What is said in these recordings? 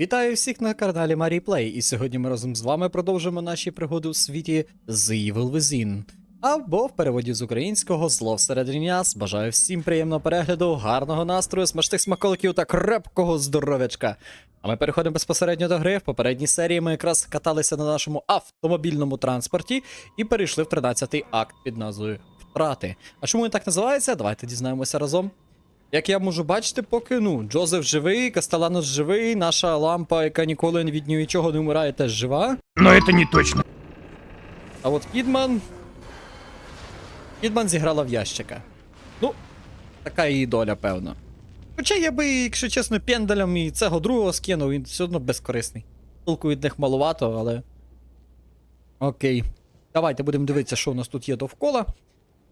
Вітаю всіх на каналі Плей, і сьогодні ми разом з вами продовжимо наші пригоди у світі The Evil Within. Або в переводі з українського зло всередині нас. Бажаю всім приємного перегляду, гарного настрою, смачних смаколиків та крепкого здоров'ячка. А ми переходимо безпосередньо до гри. В попередній серії ми якраз каталися на нашому автомобільному транспорті і перейшли в 13-й акт під назвою Втрати. А чому він так називається? Давайте дізнаємося разом. Як я можу бачити, поки ну, Джозеф живий, Кастеланос живий, наша лампа, яка ніколи від нічого не вмирає, теж жива. Но это не точно. А от Кідман. Кідман зіграла в ящика. Ну, така її доля, певно. Хоча я би, якщо чесно, пенделем і цього другого скинув, він все одно безкорисний. Толку від них малувато, але. Окей. Давайте будемо дивитися, що у нас тут є довкола.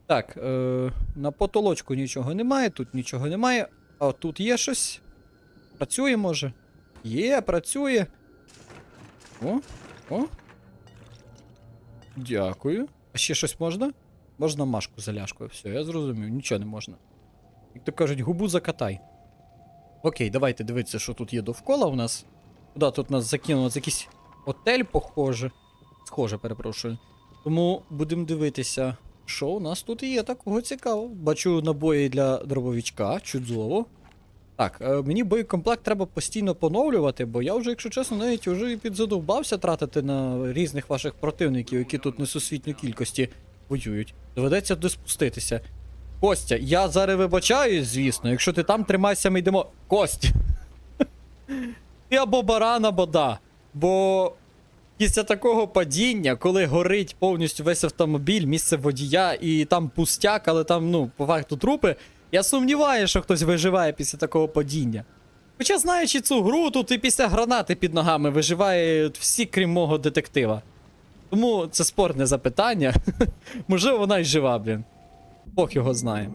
Так, е, на потолочку нічого немає, тут нічого немає. А тут є щось. Працює, може? Є, працює. О, о. Дякую. А ще щось можна? Можна машку за ляшкою. Все, я зрозумів, нічого не можна. Як то кажуть, губу закатай. Окей, давайте дивитися, що тут є довкола у нас. Куди тут нас закинуло? Це якийсь отель, похоже. Схоже, перепрошую. Тому будемо дивитися, що у нас тут є такого цікавого. Бачу набої для дробовичка, чудово. Так, е, мені боєкомплект треба постійно поновлювати, бо я вже, якщо чесно, навіть вже і підзадовбався тратити на різних ваших противників, які тут несусвітньої кількості воюють. Доведеться доспуститися. Костя, я зараз вибачаюсь, звісно, якщо ти там тримайся, ми йдемо. Кость! Ти або баран, або да. Бо після такого падіння, коли горить повністю весь автомобіль, місце водія, і там пустяк, але там, ну, по факту трупи, я сумніваюся, що хтось виживає після такого падіння. Хоча, знаючи цю гру, тут і після гранати під ногами виживає всі, крім мого детектива. Тому це спорне запитання. Можливо, вона й жива, блін. Бог його знає.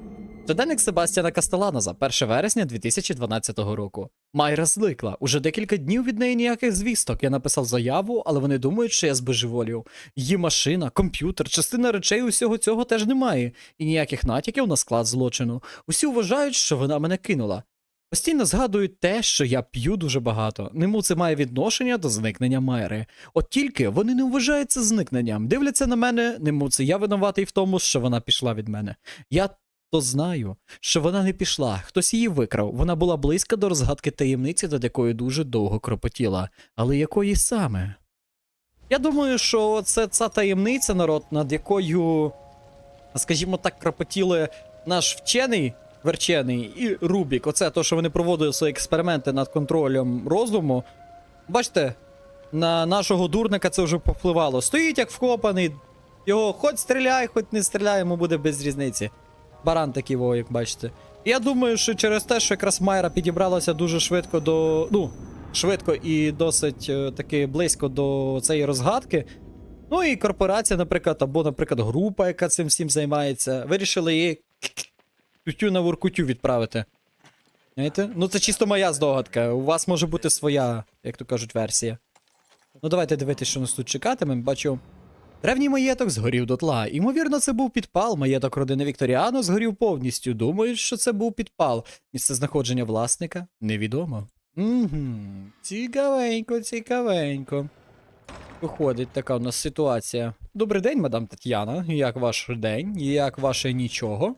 Щоденник Себастьяна Кастеланоза, 1 вересня 2012 року. Майра зникла. Уже декілька днів від неї ніяких звісток. Я написав заяву, але вони думають, що я збожеволів. Її машина, комп'ютер, частина речей усього цього теж немає, і ніяких натяків на склад злочину. Усі вважають, що вона мене кинула. Постійно згадують те, що я п'ю дуже багато. Нему це має відношення до зникнення Майри. От тільки вони не вважають зникненням. Дивляться на мене, нему це я винуватий в тому, що вона пішла від мене. Я то знаю, що вона не пішла, хтось її викрав. Вона була близька до розгадки таємниці, над якою дуже довго кропотіла. Але якої саме? Я думаю, що це ця таємниця, народ, над якою, скажімо так, кропотіли наш вчений верчений і Рубік. Оце то, що вони проводили свої експерименти над контролем розуму. Бачите, на нашого дурника це вже попливало. Стоїть як вкопаний, його хоч стріляй, хоч не стріляй, йому буде без різниці. Баран такий, во, як бачите. Я думаю, що через те, що якраз Майра підібралася дуже швидко до. Ну, швидко і досить е, таки близько до цієї розгадки. Ну і корпорація, наприклад, або, наприклад, група, яка цим всім займається, вирішили її тютю на воркутю відправити. Знаєте? Ну це чисто моя здогадка. У вас може бути своя, як то кажуть, версія. Ну давайте дивитися, що нас тут чекатиме. Бачу. Древній маєток згорів дотла. Ймовірно, це був підпал. Маєток родини Вікторіано згорів повністю. Думають, що це був підпал. Місце знаходження власника невідомо. Угу. Цікавенько, цікавенько. Виходить така у нас ситуація. Добрий день, мадам Тетяна. Як ваш день? Як ваше нічого?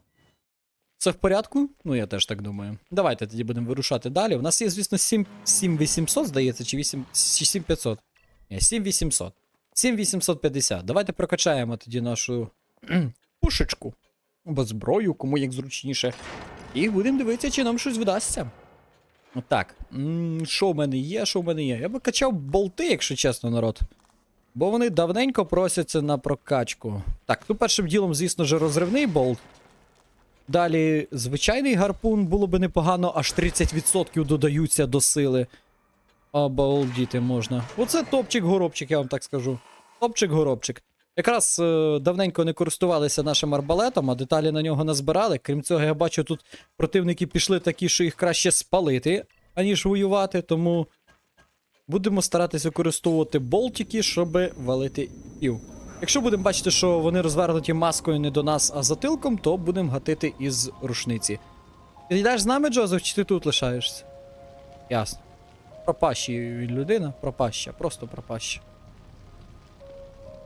Це в порядку? Ну, я теж так думаю. Давайте тоді будемо вирушати далі. У нас є, звісно, 7800, здається, чи 8 7500. Ні, 7800. 7850. Давайте прокачаємо тоді нашу пушечку. Або зброю, кому як зручніше. І будемо дивитися, чи нам щось вдасться. Так, що в мене є, що в мене є? Я би качав болти, якщо чесно, народ. Бо вони давненько просяться на прокачку. Так, ну першим ділом, звісно ж, розривний болт. Далі, звичайний гарпун було би непогано, аж 30% додаються до сили. Обалдіти можна. Оце топчик-горобчик, я вам так скажу. Топчик-горобчик. Якраз е, давненько не користувалися нашим арбалетом, а деталі на нього назбирали. Крім цього, я бачу, тут противники пішли такі, що їх краще спалити, аніж воювати, тому будемо старатися використовувати болтики, щоб валити пів. Якщо будемо бачити, що вони розвернуті маскою не до нас, а затилком, то будемо гатити із рушниці. Ти йдеш з нами, Джозеф, чи ти тут лишаєшся? Ясно. Пропащий він людина, пропаща, просто пропаща.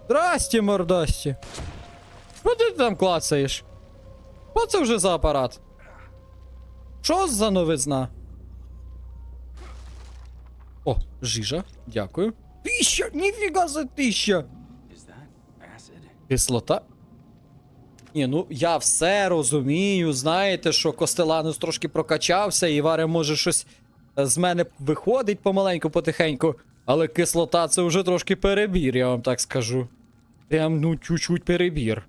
Здрасте, мордасті. Що ти там клацаєш? Що це вже за апарат? Що за новизна? О, жижа, дякую. Тища! Ніфіга за тища! Кислота? Ні, ну я все розумію. Знаєте, що Костеланус трошки прокачався, і Варе може щось з мене виходить помаленьку, потихеньку. Але кислота це вже трошки перебір, я вам так скажу. Прям ну чуть-чуть перебір.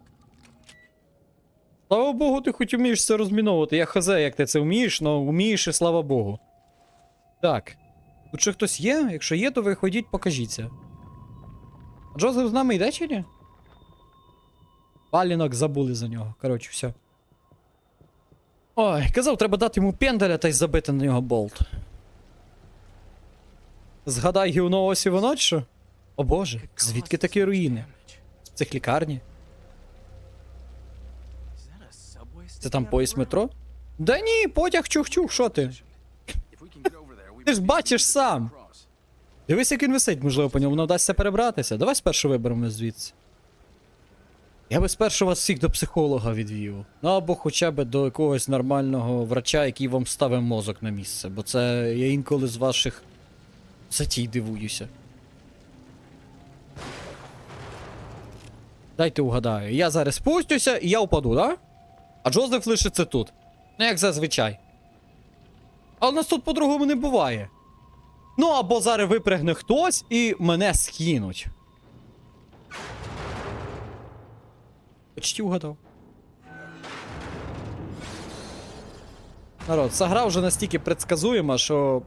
Слава Богу, ти хоч вмієш це розміновувати. Я хазе, як ти це вмієш, але вмієш і слава Богу. Так. Тут ще хтось є? Якщо є, то виходіть, покажіться. Джозеф з нами йде чи ні? Палінок забули за нього. Коротше, все. Ой, казав, треба дати йому пенделя та й забити на нього болт. Згадай гівно ось і воно, що? О боже, звідки такі руїни? З цих лікарні? Це там поїзд метро? Да ні, потяг чух-чух, що ти? Ти ж бачиш сам. Дивись, як він висить, можливо, по ньому вдасться перебратися. Давай спершу виберемо звідси. Я би спершу вас всіх до психолога відвів. Ну або хоча б до якогось нормального врача, який вам ставить мозок на місце. Бо це я інколи з ваших затій дивуюся. Дайте угадаю. Я зараз спустюся і я впаду, да? А Джозеф лишиться тут. Ну, як зазвичай. А у нас тут по-другому не буває. Ну, або зараз випрягне хтось і мене скинуть. Почти угадав. Народ, ця гра вже настільки предсказуєма, що.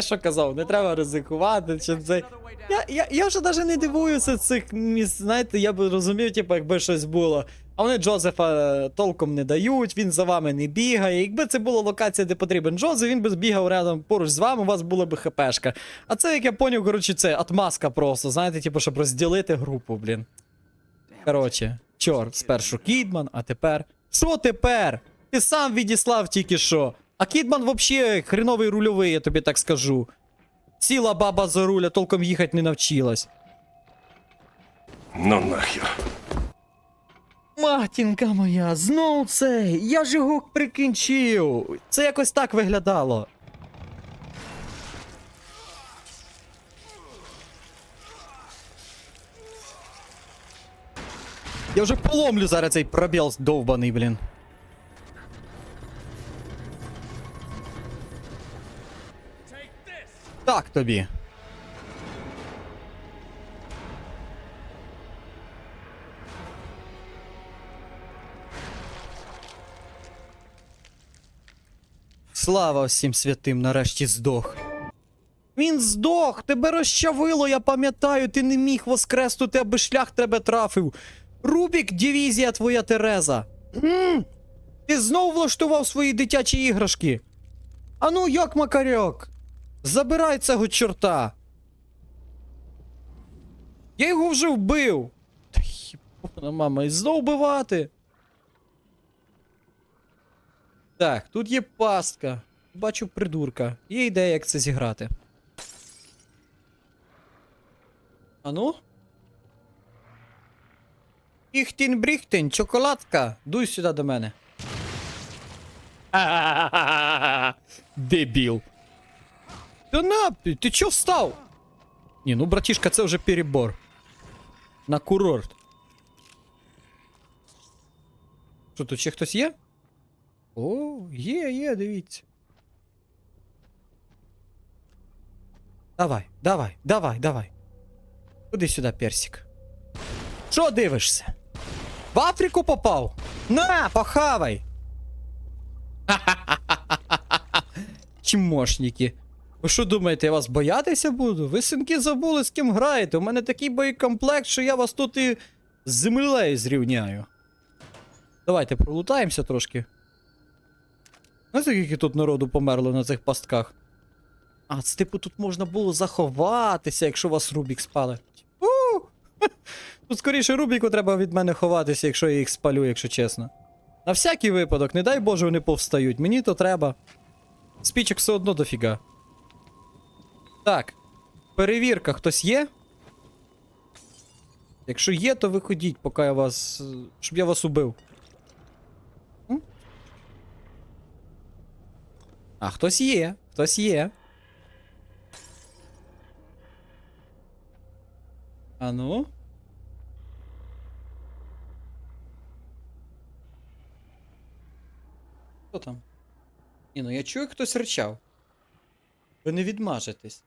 Я що казав, не треба ризикувати, чи це. Я, я, я вже навіть не дивуюся цих місць, знаєте, я би розумів, типу, якби щось було. А вони Джозефа е, толком не дають, він за вами не бігає. Якби це була локація, де потрібен Джозеф, він би збігав рядом поруч з вами, у вас була б хпшка. А це, як я поняв, коротше, це отмазка просто, знаєте, типу, щоб розділити групу, блін. Коротше, чорт, спершу Кідман, а тепер. Що тепер? Ти сам відіслав тільки що. А Кідман вообще хреновий рульовий, я тобі так скажу. Ціла баба за руля, толком їхати не навчилась. Ну нахер. Матінка моя, знов цей! Я ж його прикінчив! Це якось так виглядало. Я вже поломлю зараз цей пробіл довбаний, блін. Так тобі. Слава всім святим, нарешті здох. Він здох, тебе розчавило, я пам'ятаю, ти не міг воскреснути, аби шлях тебе трафив. Рубік, дивізія твоя Тереза. Ти знов влаштував свої дитячі іграшки. Ану, як макарьок? Забирай цього чорта. Я його вже вбив. Та хіпона, мама, і знов вбивати. Так, тут є пастка. Бачу придурка. Є ідея, як це зіграти. Ану? Іхтін бріхтін, чоколадка. Дуй сюди до мене. Дебіл. Та на, ти, ти чо встав? Ні, ну братішка, це вже перебор. На курорт. Що тут ще хтось є? О, є, є, дивіться. Давай, давай, давай, давай. Куди сюди, персик? Що дивишся? В Африку попав? На, похавай! Чмошники. Ви що думаєте, я вас боятися буду? Ви синки забули, з ким граєте. У мене такий боєкомплект, що я вас тут і з землею зрівняю. Давайте пролутаємося трошки. Знаєте, скільки тут народу померло на цих пастках? А, це типу тут можна було заховатися, якщо вас Рубік спали. У! Тут скоріше Рубіку треба від мене ховатися, якщо я їх спалю, якщо чесно. На всякий випадок, не дай Боже, вони повстають. Мені то треба. Спічок все одно дофіга. Так. Перевірка, хтось є? Якщо є, то виходіть, поки я вас. е, щоб я вас убив. А, хтось є, хтось є. А ну. Хто там? Ні, ну я чую, хтось ричав. Ви не відмажетесь.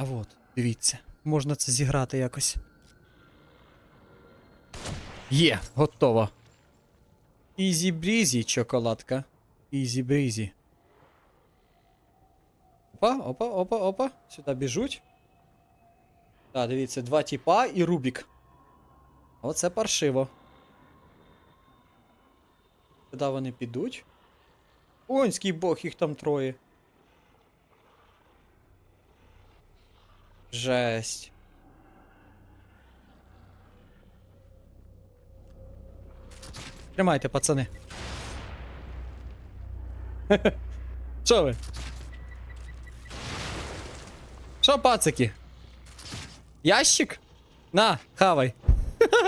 А от, дивіться, можна це зіграти якось. Є, готово. Ізі брізі, чоколадка. Ізі брізі. Опа, опа, опа, опа. Сюди біжуть. Так, дивіться, два тіпа і Рубік. Оце паршиво. Куди вони підуть? Онський бог, їх там троє. Жесть. Тримайте, пацани. Що ви? Що, пацики? Ящик? На, хавай.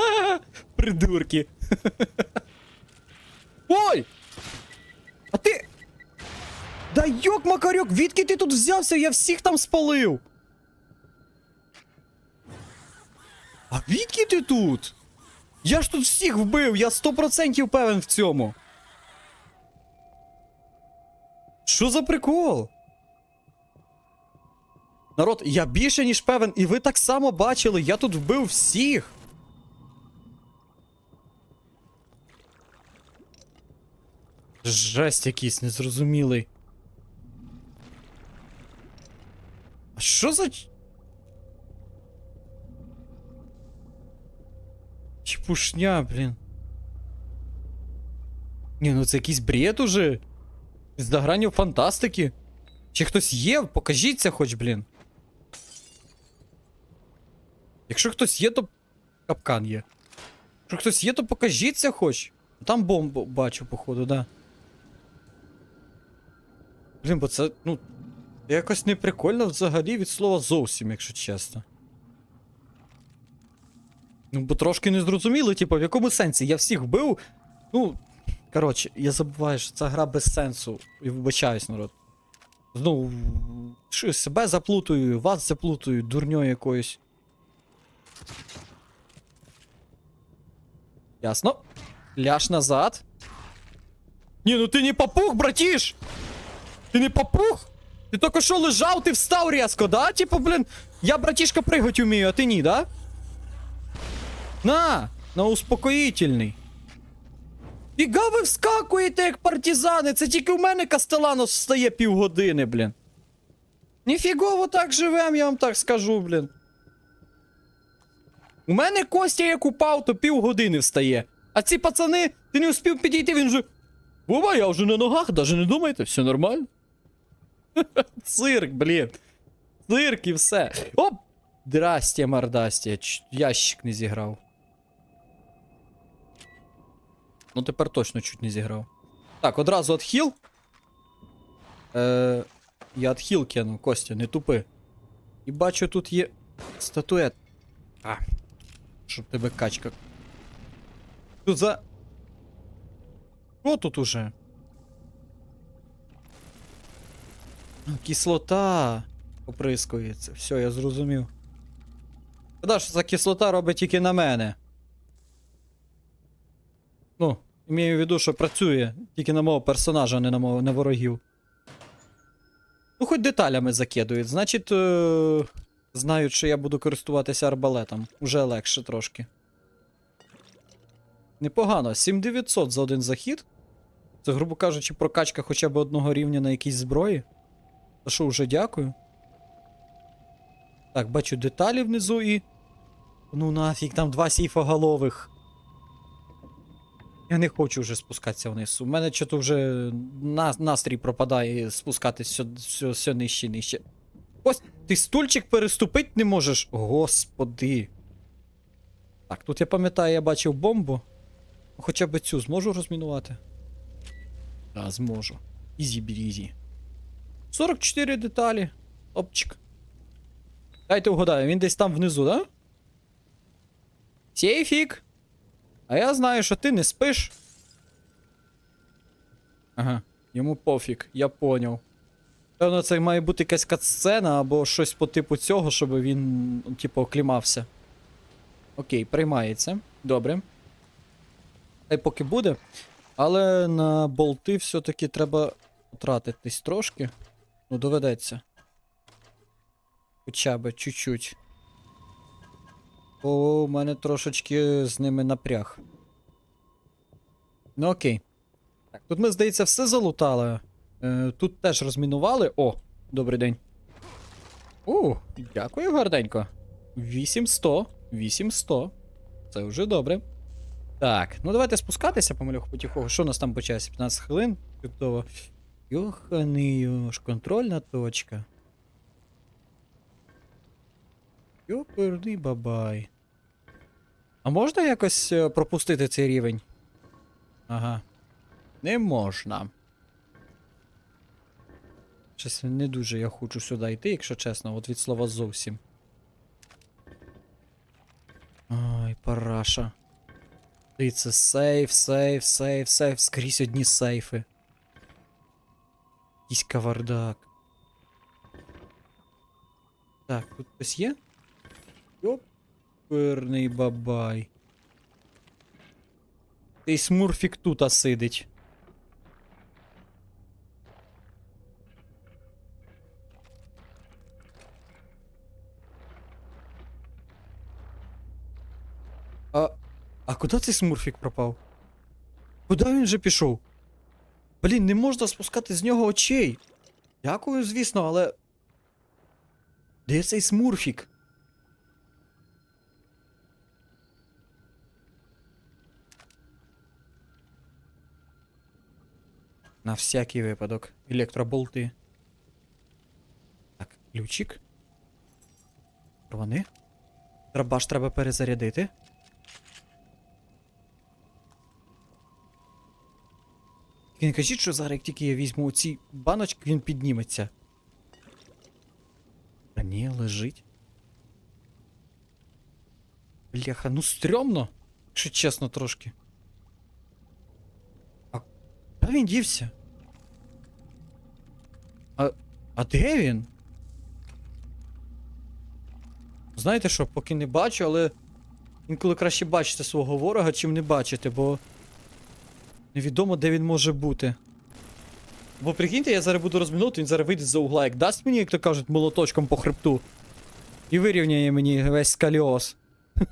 Придурки. Ой! А ти. Да йок макарьок, відки ти тут взявся? Я всіх там спалив. А відки ти тут? Я ж тут всіх вбив, я 100% певен в цьому. Що за прикол? Народ, я більше ніж певен, і ви так само бачили, я тут вбив всіх. Жесть якийсь незрозумілий. А що за. Чепушня, блін. Ні, ну це якийсь бред уже. З догранів фантастики. Чи хтось є? Покажіться хоч, блін. Якщо хтось є, то капкан є. Якщо хтось є, то покажіться хоч. Там бомбу бачу, походу, да. Блін, бо це, ну. Якось не прикольно взагалі від слова зовсім, якщо чесно. Ну, бо трошки не зрозуміло, типу, в якому сенсі? Я всіх вбив. Ну. Коротше, я забуваю, що ця гра без сенсу. І вибачаюсь, народ. Знову. що, Себе заплутую, вас заплутую, дурньою якоюсь. Ясно. Ляж назад. Ні, ну ти не попух, братіш! Ти не попух? Ти тільки що лежав, ти встав різко, да? Типу, блін, я, братішка, пригать умію, а ти ні, да? На! На успокоїтельний. Фіга ви вскакуєте, як партизани, це тільки у мене Кастеланос встає півгодини, блін. Ніфігово так живем, я вам так скажу, блін. У мене Костя як упав, то півгодини встає. А ці пацани, ти не успів підійти, він же. Вова, я вже на ногах, даже не думайте, все нормально. Цирк, блін. Цирк і все. Оп! Здрастя, мордастя, ящик не зіграв. Ну тепер точно чуть не зіграв. Так, одразу отхіл. Е, я отхіл кину, Костя, не тупи. І бачу, тут є статует. А. Щоб тебе качка. Тут за. Що тут уже? Кислота оприскується. Все, я зрозумів. Шкода, що ця кислота робить тільки на мене. Ну, імею в виду, що працює тільки на мого персонажа, а не на мого на ворогів. Ну, хоч деталями закидують. Значить, е- знають, що я буду користуватися арбалетом. Уже легше трошки. Непогано. 7900 за один захід. Це, грубо кажучи, прокачка хоча б одного рівня на якійсь зброї. За що вже дякую. Так, бачу деталі внизу і. Ну нафіг, там два сейфоголових. Я не хочу вже спускатися вниз. У мене чого вже на, настрій пропадає спускатись все, все, нижче нижче. Ось, ти стульчик переступити не можеш. Господи. Так, тут я пам'ятаю, я бачив бомбу. Хоча б цю зможу розмінувати? Так, зможу. Ізі брізі. 44 деталі. Топчик. Дайте угадаю, він десь там внизу, да? Сейфік. А я знаю, що ти не спиш. Ага, йому пофіг, я поняв. Певно, це має бути якась катсцена або щось по типу цього, щоб він, типу, оклімався. Окей, приймається. Добре. Хай поки буде. Але на болти все-таки треба потратитись трошки. Ну, доведеться. Хоча б чуть-чуть. Бо у мене трошечки з ними напряг. Ну окей. Так, тут ми, здається, все залутали. Е, тут теж розмінували. О, добрий день. У, дякую, гарненько. 8100. 8100. Це вже добре. Так, ну давайте спускатися помалюху потихого. Що у нас там по часі? 15 хвилин. Чудово. Йоханий контрольна точка. Йоперний бабай. А можна якось е, пропустити цей рівень? Ага. Не можна. Щось не дуже я хочу сюди йти, якщо чесно, от від слова зовсім. Ай, параша. Дивіться, сейф, сейф, сейф, сейф. Скрізь одні сейфи. Якийсь кавардак. Так, тут хтось є? Йоперний бабай. Цей смурфік тута сидить. А. А куди цей смурфік пропав? Куди він же пішов? Блін, не можна спускати з нього очей. Дякую, звісно, але. Де цей смурфік? На всякий випадок. Електроболти. Так, ключик. Вони. Драбаш треба перезарядити. Тільки не кажіть, що зараз, як тільки я візьму оці баночки, він підніметься. Та ні, лежить. Бляха, ну стрьомно, якщо чесно трошки. Куди він дівся? А. А де він? Знаєте що, поки не бачу, але інколи краще бачити свого ворога, чим не бачити, бо. Невідомо, де він може бути. Бо прикиньте, я зараз буду розмінути, він зараз вийде з-за угла, як дасть мені, як то кажуть, молоточком по хребту. І вирівняє мені весь скаліоз.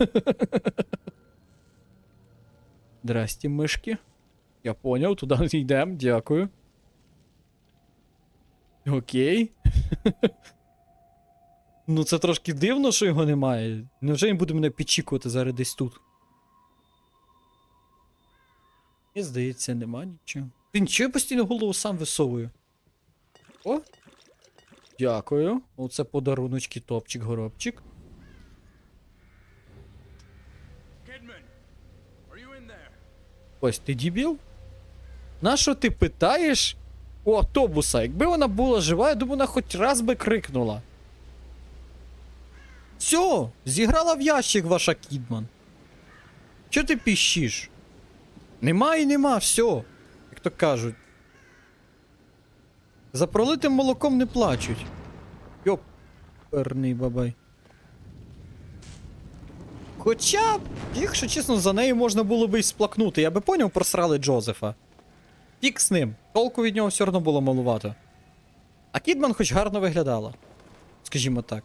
Здрасті, мишки. Я поняв, туди йдемо, дякую. Окей. ну це трошки дивно, що його немає. Невже він буде мене підчікувати зараз десь тут? Мені здається, нема нічого. Він чого я постійно голову сам висовую? О! Дякую. Оце подаруночки, топчик, горобчик. Ось ти дібіл? Нащо ти питаєш у автобуса? Якби вона була жива, я думаю, вона хоч раз би крикнула. Все, зіграла в ящик ваша Кідман. Чого ти піщиш? Нема і нема, все. Як то кажуть. За пролитим молоком не плачуть. Йоперний бабай. Хоча, якщо чесно, за нею можна було би й сплакнути. Я би поняв, просрали Джозефа. Фік з ним. Толку від нього все одно було малувато. А Кідман хоч гарно виглядала. Скажімо так.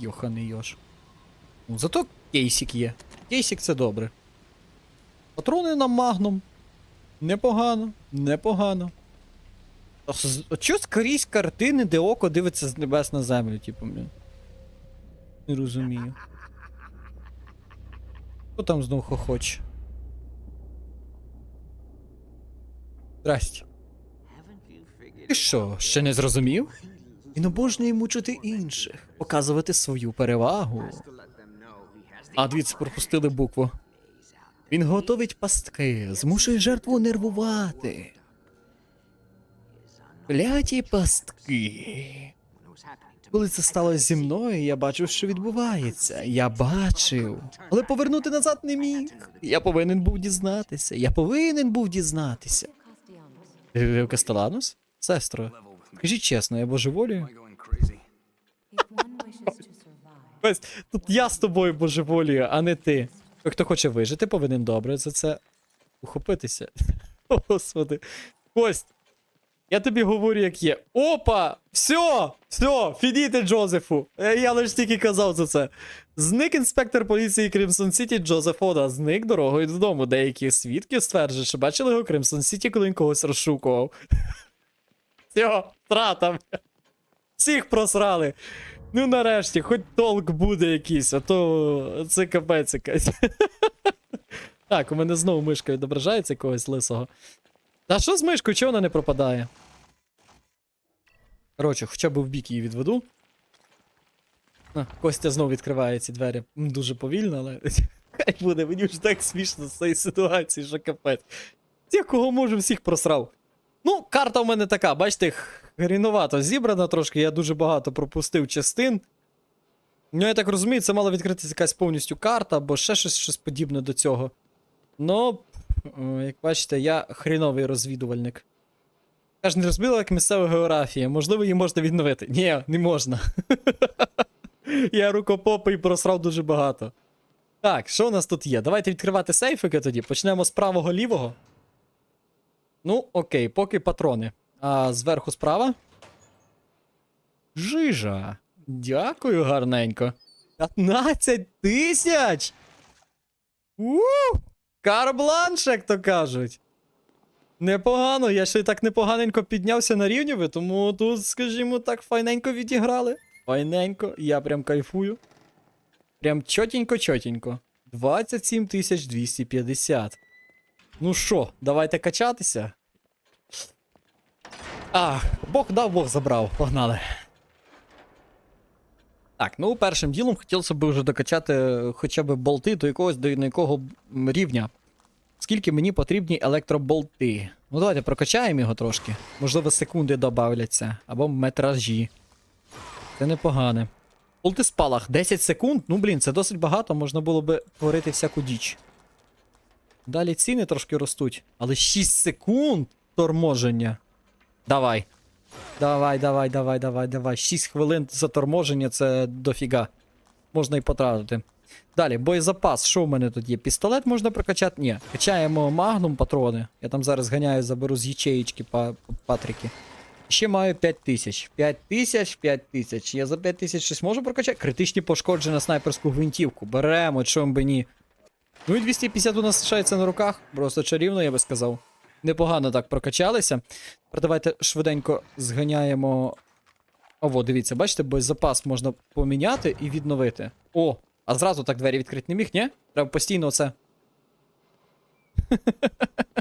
Йоханий йош. Ну, зато кейсик є. Кейсик це добре. Патрони на магнум. Непогано, непогано. А з- Чо скрізь картини, де око дивиться з небес на землю, типу, блін. Не розумію. Хто там знов хохоче? Здрасте. Ти що, ще не зрозумів? Він обожнює мучити інших, показувати свою перевагу. А дивіться, пропустили букву. Він готовить пастки, змушує жертву нервувати. Кляті пастки. Коли це сталося зі мною, я бачив, що відбувається. Я бачив. Але повернути назад не міг. Я повинен був дізнатися. Я повинен був дізнатися. Ви Кастеланус? Сестро, скажіть чесно, я божеволію? Тут я з тобою божеволію, а не ти. Той, Хто хоче вижити, повинен добре за це ухопитися. Господи. Кость, я тобі говорю, як є. Опа! Все! Все! Фідіте Джозефу! Е, Я лише тільки казав за це. Зник інспектор поліції Кримсон Сіті Джозеф Ода. Зник дорогою додому. Деякі свідки стверджують, що бачили його Кримсон Сіті, коли він когось розшукував. Все, втрата. Всіх просрали. Ну нарешті, хоч толк буде якийсь, а то це капець якась. Так, у мене знову мишка відображається когось лисого. Та що з мишкою, чого вона не пропадає? Коротше, хоча б в бік її відведу. Костя знову відкриває ці двері. Дуже повільно, але. Хай буде, мені вже так смішно з цієї ситуації, що капець. Ті, кого можу, всіх просрав. Ну, карта в мене така, бачите, хріновато зібрана трошки, я дуже багато пропустив частин. Ну, я так розумію, це мала відкритися якась повністю карта, або ще щось, щось подібне до цього. Ну, як бачите, я хріновий розвідувальник. Я ж не розбила як місцева географія. Можливо, її можна відновити. Ні, не можна. Я рукопопи і просрав дуже багато. Так, що у нас тут є? Давайте відкривати сейфики тоді. Почнемо з правого лівого. Ну, окей, поки патрони. А зверху справа. Жижа. Дякую, гарненько. 15 тисяч! Карбланш, як то кажуть. Непогано, я ще й так непоганенько піднявся на рівні, ви, тому тут, скажімо так, файненько відіграли. Файненько, я прям кайфую. Прям чотенько-чотенько. 27 250. Ну що, давайте качатися. А, Бог дав, Бог забрав. Погнали. Так, ну першим ділом хотілося б вже докачати хоча б болти до якогось до якого рівня. Скільки мені потрібні електроболти. Ну давайте прокачаємо його трошки. Можливо, секунди додавляться. Або метражі. Це непогане. Болти спалах 10 секунд. Ну блін, це досить багато, можна було би творити всяку діч. Далі ціни трошки ростуть. Але 6 секунд торможення. Давай. Давай, давай, давай, давай, давай. 6 хвилин заторможення це дофіга. Можна і потратити. Далі, боєзапас. Що в мене тут є? Пістолет можна прокачати? Ні. Качаємо магнум патрони. Я там зараз ганяю, заберу з ячеїчки па патрики. Ще маю 5 тисяч. 5 тисяч, 5 тисяч. Я за 5 тисяч щось можу прокачати? Критичні пошкодження на снайперську гвинтівку. Беремо, чому би ні. Ну і 250 у нас лишається на руках. Просто чарівно, я би сказав. Непогано так прокачалися. Тепер давайте швиденько зганяємо. Ово, дивіться, бачите, боєзапас можна поміняти і відновити. О, а зразу так двері відкрити не міг, ні? Треба постійно це.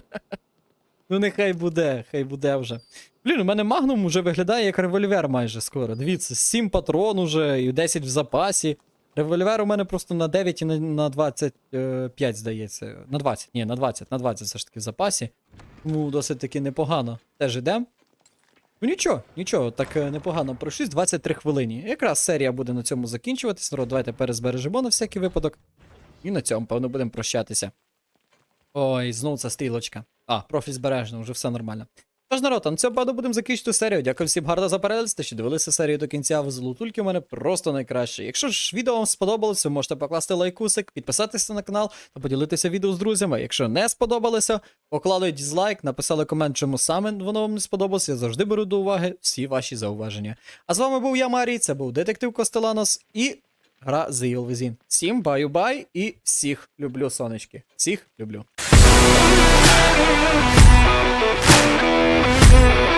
ну, нехай буде, хай буде вже. Блін, у мене магнум уже виглядає як револьвер майже скоро. Дивіться, 7 патрон уже і 10 в запасі. Револьвер у мене просто на 9 і на, на 25, здається. На 20, ні, на 20, на 20 все ж таки в запасі. Тому досить таки непогано. Теж ідем. Ну нічого, нічого, так е, непогано пройшлись 23 хвилині. Якраз серія буде на цьому закінчуватись. Народ, давайте перезбережемо на всякий випадок. І на цьому, певно, будемо прощатися. Ой, знову ця стрілочка. А, профіль збережено, вже все нормально. Тож, народ, на цьому певно будемо закінчити серію. Дякую всім гарно за перегляд, що дивилися серію до кінця. Ви золотульки у мене просто найкраще. Якщо ж відео вам сподобалося, ви можете покласти лайкусик, підписатися на канал та поділитися відео з друзями. Якщо не сподобалося, поклали дізлайк, написали комент, чому саме воно вам не сподобалося. Я завжди беру до уваги всі ваші зауваження. А з вами був я, Марій, це був детектив Костеланос і гра The Evil Within. Всім баю-бай і всіх люблю, сонечки. Всіх люблю. Thank you.